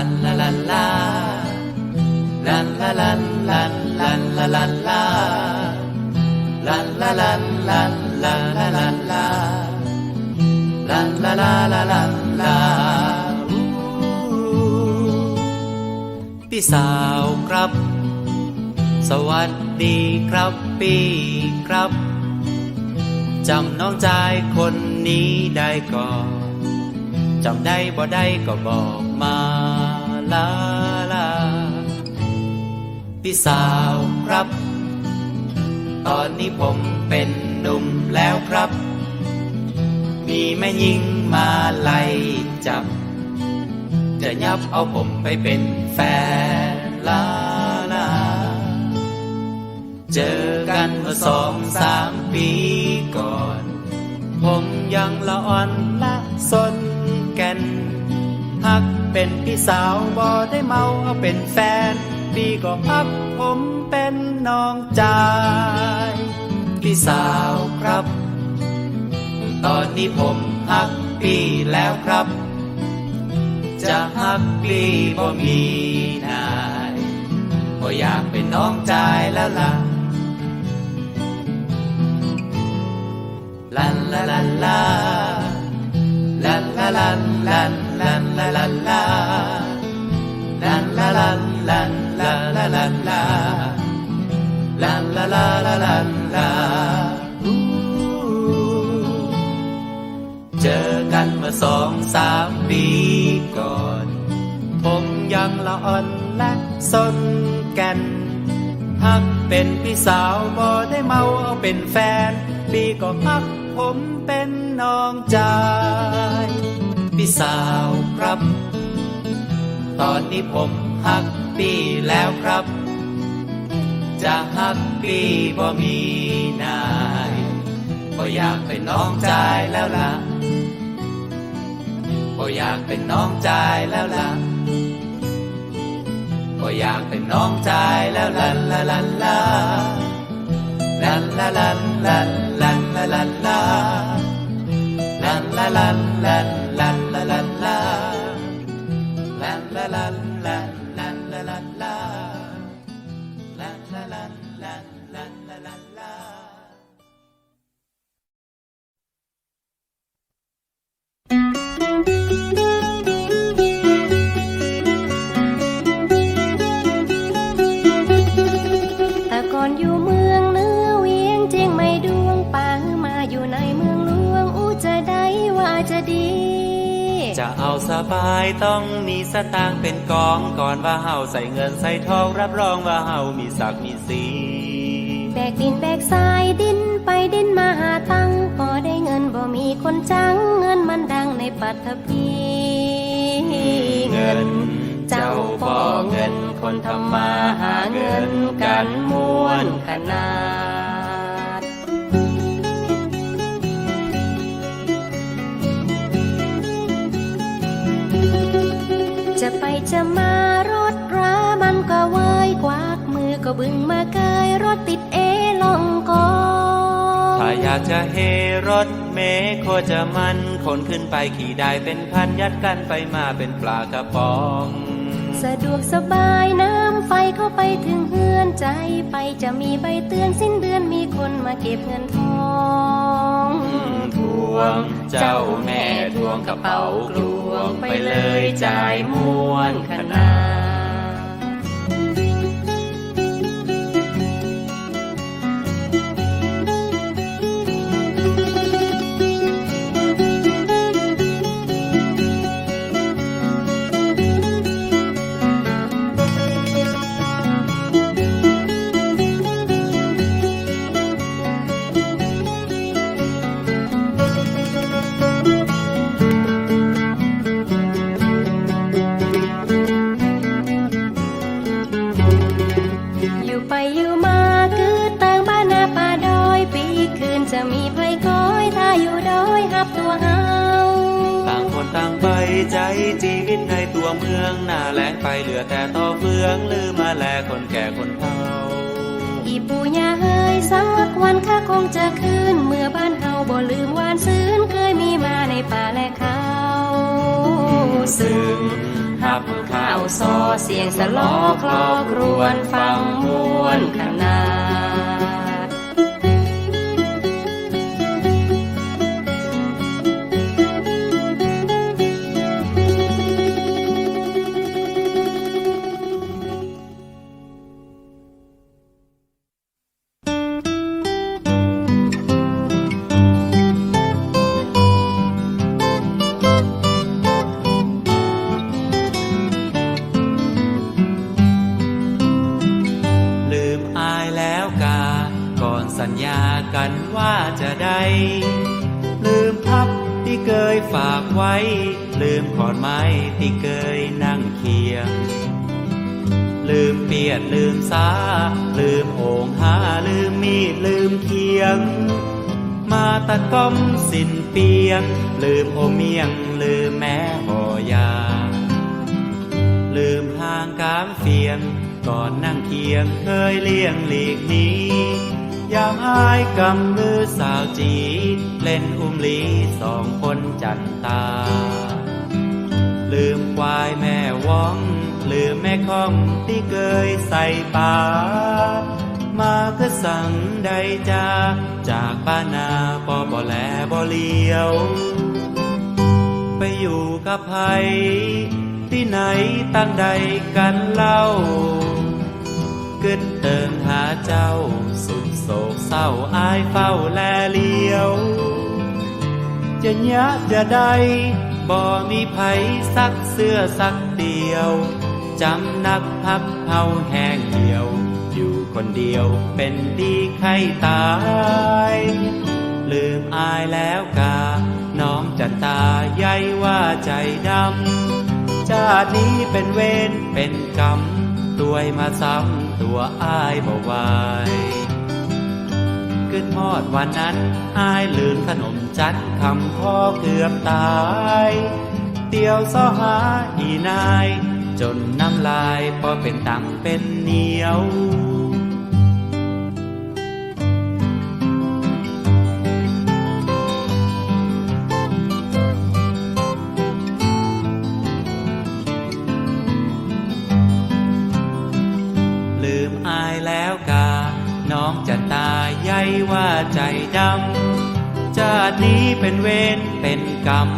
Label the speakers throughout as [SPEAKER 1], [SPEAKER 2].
[SPEAKER 1] ลันลาลันลาลันลาลันลันลันลาลันลาลันลาลันลันลันลาลันลาลันลาลาลาลันลาพี่สาวครับ สวัสดีครับพี่ครับจำน้องชายคนนี้ได้ก่อนจำได้บ่ได้ก็บอกมา ลาลา พี่สาวครับ ตอนนี้ผมเป็นหนุ่มแล้วครับ มีแม่ยิงมาไล่จับ จะยับเอาผมไปเป็นแฟนลาลา เจอกันเมื่อสองสามปีก่อน ผมยังละอ่อนละสนแก่น เป็นพี่สาวบ่ได้เมาเอาเป็นแฟน พี่ก็ฮักผมเป็นน้องจายพี่สาวครับ ตอนนี้ผมฮักพี่แล้วครับ จะฮักพี่บ่มีนายบ่อยากเป็นน้องจายแล้วล่ะลันลาลันลาลันลาลันลัน ลันลาลันลาลันลาลันลันลาลาลันลาลันลาลาลาลันลาเจอกันเมื่อสองสามปีก่อน ผมยังละอ่อนและสนก่นฮักเป็นพี่สาวบ่ได้เมาเอาเป็นแฟนพี่ก็ฮักผมเป็นน้องจาย พี่สาวครับ ตอนนี้ผมฮักพี่แล้วครับ จะฮักพี่บ่มีนายบ่อยากเป็นน้องใจแล้วล่ะบ่อยากเป็นน้องใจแล้วล่ะก็อยากเป็นน้องชายแล้วลันลาลันลาลันลาลันลันลันลาลันลาลันลาลันลัน บายต้องมีสตางค์เป็นกองก่อนว่าเฮาใส่เงินใส่ทองรับรองว่าเฮามีศักดิ์มีศรี
[SPEAKER 2] แบกดินแบกทรายดินไปดินมาหาตังพอได้เงินบ่มีคนจังเงินมันดังในปัตตภีเงิน เจ้าพ่อเงินคนทำมาหาเงินกันม้วนขนาด บึงมาเกยรถติดเอลองกอง
[SPEAKER 1] ถ้าอยากจะเฮรถเมโคจะมันคนขึ้นไปขี่ได้เป็นพันยัดกันไปมาเป็นปลากระป๋อง
[SPEAKER 2] สะดวกสบายน้ำไฟเข้าไปถึงเฮือนใจไปจะมีใบเตือนสิ้นเดือนมีคนมาเก็บเงินทอง
[SPEAKER 1] ทวง เจ้าแม่ทวงกระเป๋ากลวงไปเลยจ่ายม้วนขนาดั
[SPEAKER 2] บตัวเฮา
[SPEAKER 1] ต่างคนต่างไปใจชีวิตในตัวเมืองหน้าแรงไปเหลือแต่ต่อเฟืองลืมมาแลคนแก่คนเฒ่า
[SPEAKER 2] อีปู่ย่าเฮยสักวันข้าคงจะคืนเมื่อบ้านเฮาบ่ลืมวานซื้นเคยมีมาในป่าและเขา
[SPEAKER 1] ซึ่งหั
[SPEAKER 2] บข้าวซอเสียงสะลอคลอครวนฟังมวนขนาด
[SPEAKER 1] ญญากันว่าจะได้ ลืมพับที่เคยฝากไว้ ลืมขอนไม้ที่เคยนั่งเคียง ลืมเปียดลืมสาลืมโอ่งหาลืมมีดลืมเคียง มาตะก้อมสินเปียง ลืมโอเมียงลืมแม่หอยา ลืมทางกามเฟียงก่อนนั่งเคียงเคยเลี่ยงหลีกนี้ ยามอายกำมือสาวจีเล่นอุ้มลีสองคนจันตา ลืมควายแม่ว่อง ลืมแม่คองที่เคยใส่ป่ามาก็สั่งใดจาจากป้านาปอบ่แลบ่เลียว ไปอยู่กับใครที่ไหนตั้งใดกันเล่า กิดเติมหาเจ้า สุดโศกเศร้าอายเฝ้าแลเลียว จะยะจะได้บ่มีไผสักเสื้อสักเดียวจำนักพักเฮาแห้งเหี่ยว อยู่คนเดียวเป็นดีไข้ตาย ลืมอายแล้วกา น้องจันตาใยว่าใจดำชาตินี้เป็นเวรเป็นกรรม ตัวยมาซ้ำตัวอายบ่ไหวขึ้นฮอดวันนั้นอายลืมขนมจัดคำพ่อเกือบตาย เตียวซอหาอีนาย จนน้ำลายพอเป็นตังเป็นเหนียว องจะตายใยว่าใจดำชาตินี้เป็นเวรเป็นกรรม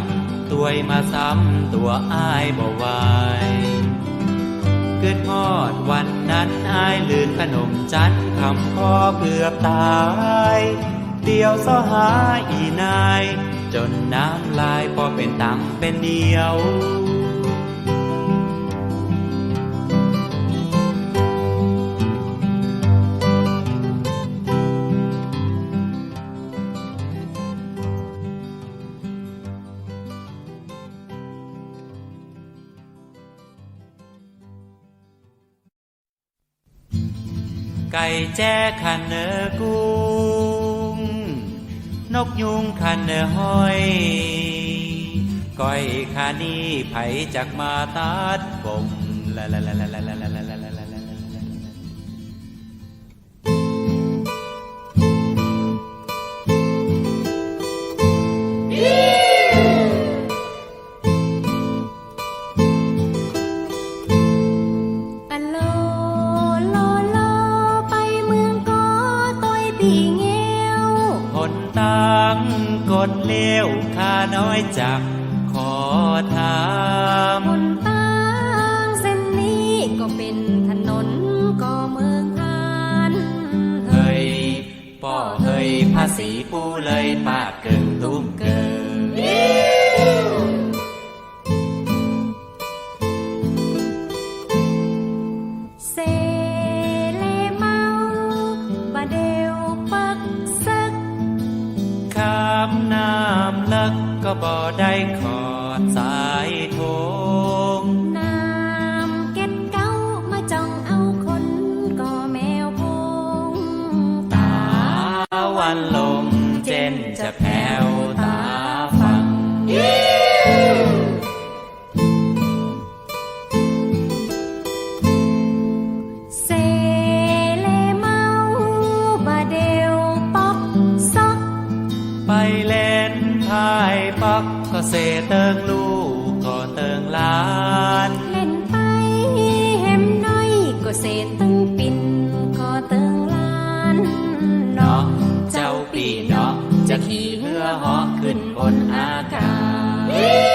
[SPEAKER 1] ตัวมาซ้ำตัวอายบ่ไหวเกิดฮอดวันนั้นอายลืนขนมจันคำพ่อเกือบตายเดียวซอหาอีนาย จนน้ำลายพอเป็นตังเป็นเดียว แจ้ขันเนอกุ้ง นกยุงขันเนอห้อย ก้อยขานีไผจักมาตัดบ่มละละละละละละละ ขอ
[SPEAKER 2] ด
[SPEAKER 1] สายโทง
[SPEAKER 2] น้ำเก็ดเก้ามาจ้องเอาคนก็แมวพง
[SPEAKER 1] ตาวันลงเจนจะแผ่วตา ปั
[SPEAKER 2] กก็เสเติงลูกก็เติงลานเล่น
[SPEAKER 1] ไปเห็มน้อยก็เสตึงปิ่นก็เติงลาน
[SPEAKER 2] เนาะเจ้า
[SPEAKER 1] ปีเนาะจะขี่เรือเหาะขึ้นบนอากาศ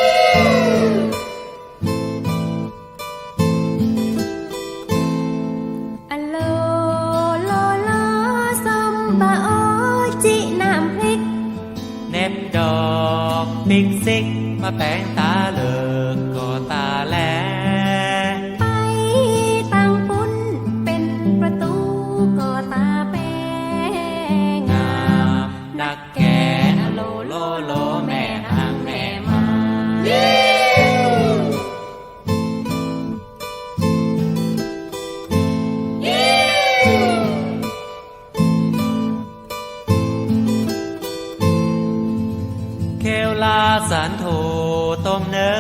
[SPEAKER 2] ดอก
[SPEAKER 1] อกนิกซิกมาแปลงตาเลิกก็ตาแล้ว วลาสารโทต้มเนอ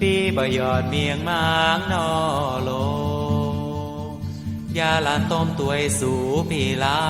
[SPEAKER 1] ปีประยอดเมียงมางนอโล ยาลาต้มตัวสูปีเล่า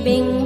[SPEAKER 2] Being.